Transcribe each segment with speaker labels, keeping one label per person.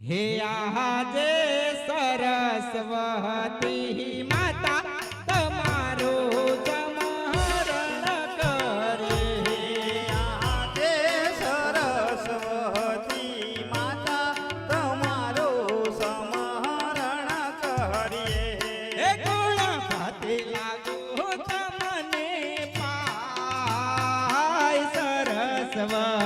Speaker 1: હે આજે સરસ્વતી માતા તમારું સમરણ કરે.
Speaker 2: આજે સરસ્વતી માતા તમારું સમહરણ કરીએ.
Speaker 1: હે ગુણ ભાતે લાગો તમને પાય સરસ્વતી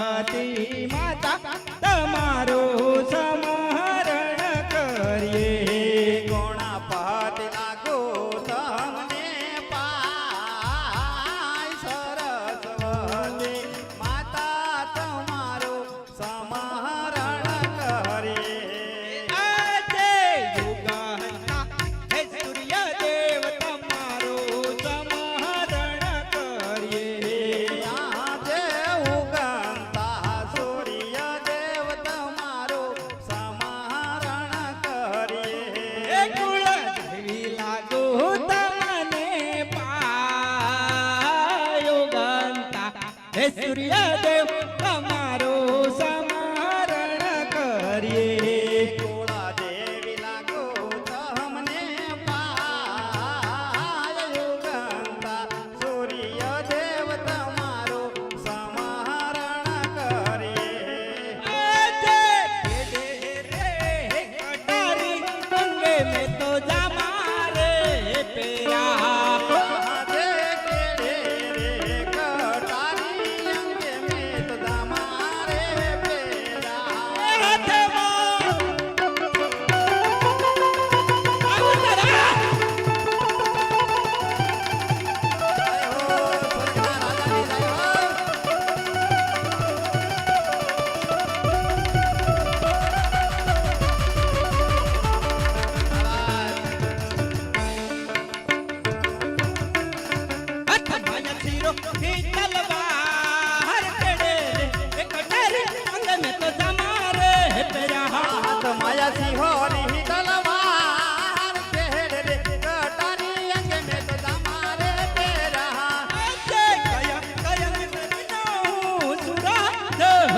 Speaker 1: હે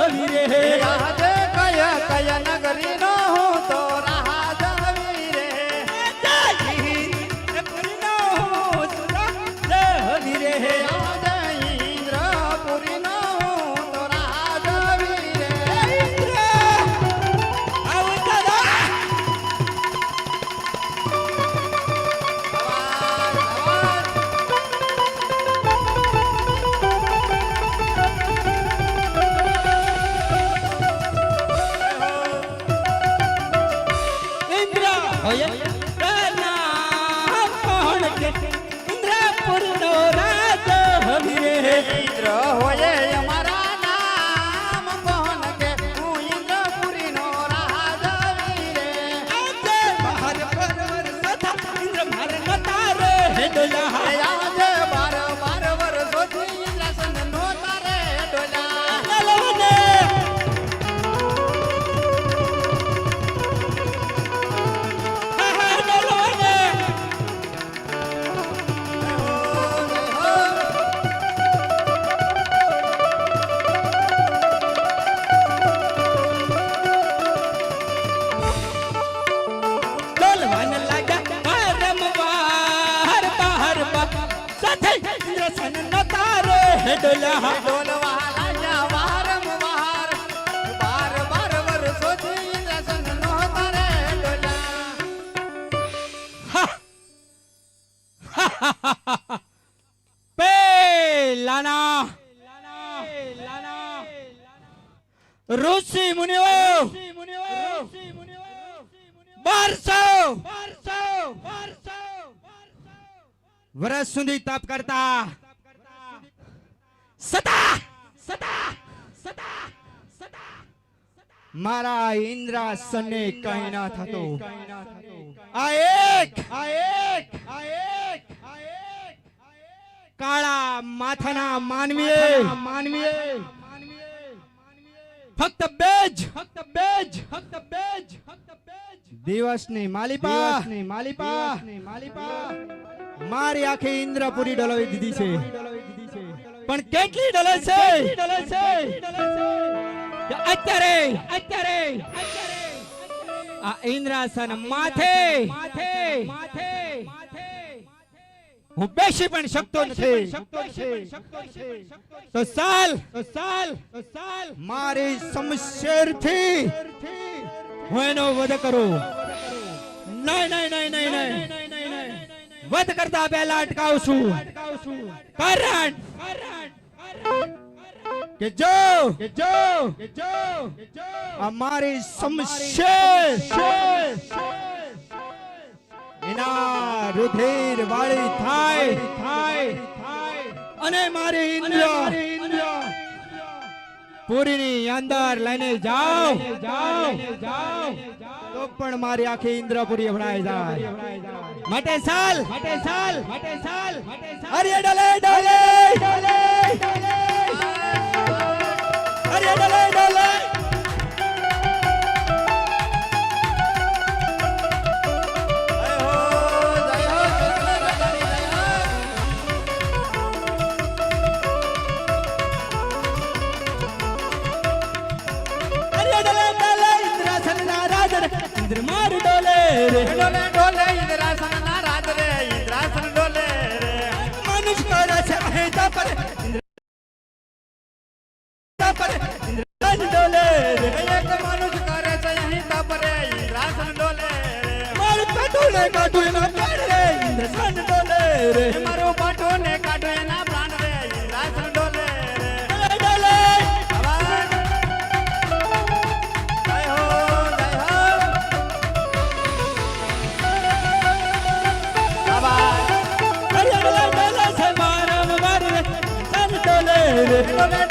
Speaker 2: આજે કયા કયા નગરી
Speaker 1: है डोलहा डोलवाला या वारंवार बार
Speaker 2: बार वर सोची दसन नो तारे डोला पे लाना रूसी
Speaker 1: मुनियो। बारसो। बारसो। बारसो। वरस सुंदी ताप करता। સતા સતા સતા સતા મારા ઇન્દ્રાસને કઈ ના થતું. આ એક આ એક આ એક આ એક કાળા માથાના માનવીએ માનવીએ ફક્ત બેજ ફક્ત બેજ ફક્ત બેજ ફક્ત બેજ. દિવસની માલિપા દિવસની માલિપા માલિપા. મારી આખી ઇન્દ્રપુરી ડોલાવી દીધી છે. પણ કેટલી ડલે છે? ડલે છે? કે અત્યારે અત્યારે અત્યારે આ ઇન્દ્રાસન માથે માથે માથે હું બેસી પણ શકતો નથી. તો સાલ તો સાલ તો સાલ મારી શમશેરથી હું એનો વધ કરું. નહીં નહીં. નહીં નહીં નહીં. વધ કરતા પહેલા અટકાવશું કારણ કે જો કે જો કે જો અમારી શમશેર એના રુધિર વાળી થાય. થાય. અને મારી ઇન્દ્ર પુરીની અંદર લઈને જાઓ. જાઓ જાઓ. તો પણ મારી આખી ઇન્દ્રપુરી ભણાય જાય. માટે સાલ માટે સાલ માટે સાલ માટે સાલ. અરે ડલે ડલે
Speaker 2: ડલે.
Speaker 1: અરે ડલે ડલે. ડોલે છે અહેતા પર ઇન્દ્ર પર ઇન્દ્રાસન ડોલે રે
Speaker 2: એક મનુષ્ય કરે છે અહીં તપ રે ઇન્દ્રાસન ડોલે